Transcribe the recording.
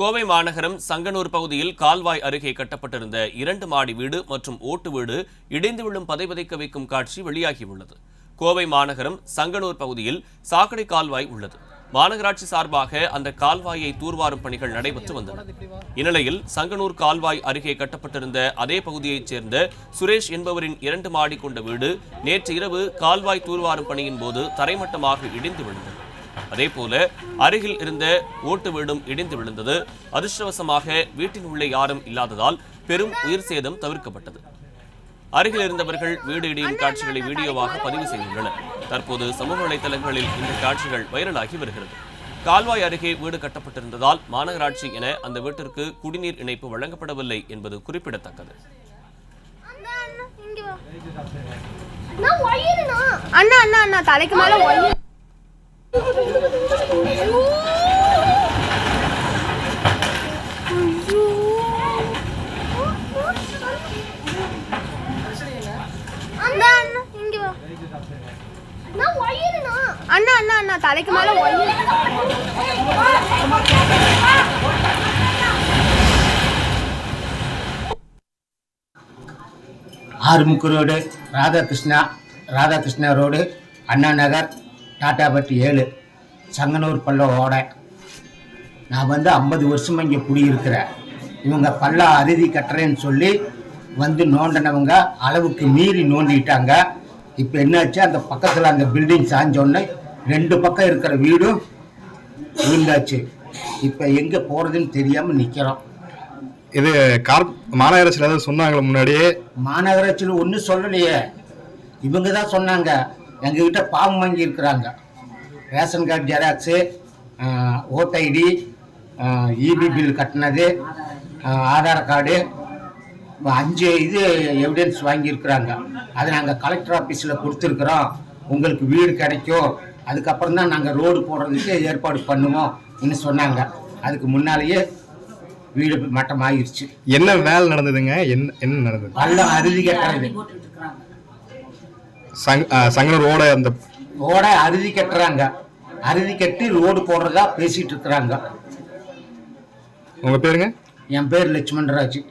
கோவை மாநகரம் சங்கனூர் பகுதியில் கால்வாய் அருகே கட்டப்பட்டிருந்த இரண்டு மாடி வீடு மற்றும் ஓட்டு வீடு இடிந்து விழும் பதைபதைக்க வைக்கும் காட்சி வெளியாகியுள்ளது. கோவை மாநகரம் சங்கனூர் பகுதியில் சாக்கடை கால்வாய் உள்ளது. மாநகராட்சி சார்பாக அந்த கால்வாயை தூர்வாரும் பணிகள் நடைபெற்று வந்தன. இந்நிலையில் சங்கனூர் கால்வாய் அருகே கட்டப்பட்டிருந்த அதே பகுதியைச் சேர்ந்த சுரேஷ் என்பவரின் இரண்டு மாடி கொண்ட வீடு நேற்று இரவு கால்வாய் தூர்வாரும் பணியின் போது தரைமட்டமாக இடிந்து விழுந்தது. அதேபோல அருகில் இருந்த ஓட்டு வீடும் இடிந்து விழுந்தது. அதிர்ஷ்டவசமாக வீட்டின் உள்ளே யாரும் இல்லாததால் பெரும் உயிர் சேதம் தவிர்க்கப்பட்டது. அருகில் இருந்தவர்கள் வீடு இடியும் காட்சிகளை வீடியோவாக பதிவு செய்துள்ளனர். தற்போது சமூக வலைதளங்களில் இந்த காட்சிகள் வைரலாகி வருகிறது. கால்வாய் அருகே வீடு கட்டப்பட்டிருந்ததால் மாநகராட்சி என அந்த வீட்டிற்கு குடிநீர் இணைப்பு வழங்கப்படவில்லை என்பது குறிப்பிடத்தக்கது. அண்ணா, அண்ணா. அண்ணா, தலைக்கு மேல ஒயர். அண்ணா அண்ணா அண்ணா, அண்ணா தலைக்கு மேல ஒயர் ஆறுமுக்கு ரோடு ராதாகிருஷ்ணா ராதாகிருஷ்ணா ரோடு அண்ணா நகர் டாட்டாபட்டி ஏழு. சங்கனூர் பள்ளம் ஓடை. நான் வந்து ஐம்பது வருஷமாக இங்கே குடியிருக்கிறேன். இவங்க பள்ளம் அறுதி கட்டுறேன்னு சொல்லி வந்து நோண்டினவங்க அளவுக்கு மீறி நோண்டிட்டாங்க. இப்போ என்னாச்சு? அந்த பக்கத்தில் அந்த பில்டிங் சாஞ்சோடனே ரெண்டு பக்கம் இருக்கிற வீடும் விழுந்தாச்சு. இப்போ எங்கே போகிறதுன்னு தெரியாமல் நிற்கிறோம் இது கார் மாநகராட்சியில் ஏதாவது சொன்னாங்களா முன்னாடியே? மாநகராட்சியில் ஒன்றும் சொல்லலையே. இவங்க தான் சொன்னாங்க. எங்ககிட்ட பாவம் வாங்கி இருக்கிறாங்க ration card xerox voter ID EB bill கட்டினது ஆதார் கார்டு அஞ்சு இது எவிடன்ஸ் வாங்கியிருக்கிறாங்க. அதை நாங்கள் கலெக்டர் ஆஃபீஸில் கொடுத்துருக்குறோம். உங்களுக்கு வீடு கிடைக்கும். அதுக்கப்புறம் தான் நாங்கள் ரோடு போடுறதுக்கு ஏற்பாடு பண்ணுவோம் இன்னும் சொன்னாங்க. அதுக்கு முன்னாலேயே வீடு மட்டமாகிருச்சு என்ன வேலை நடந்ததுங்க? என்ன என்ன நடந்தது? பள்ளம் அறுதி கட்டுறது. சங் ஆ, சங்கனூர் ஓட அந்த ஓட அறுதி கட்டுறாங்க. அறுதி கட்டி ரோடு போடுறதா பேசிட்டு இருக்கிறாங்க. உங்க பேருங்க? என் பேர் லட்சுமணராஜ்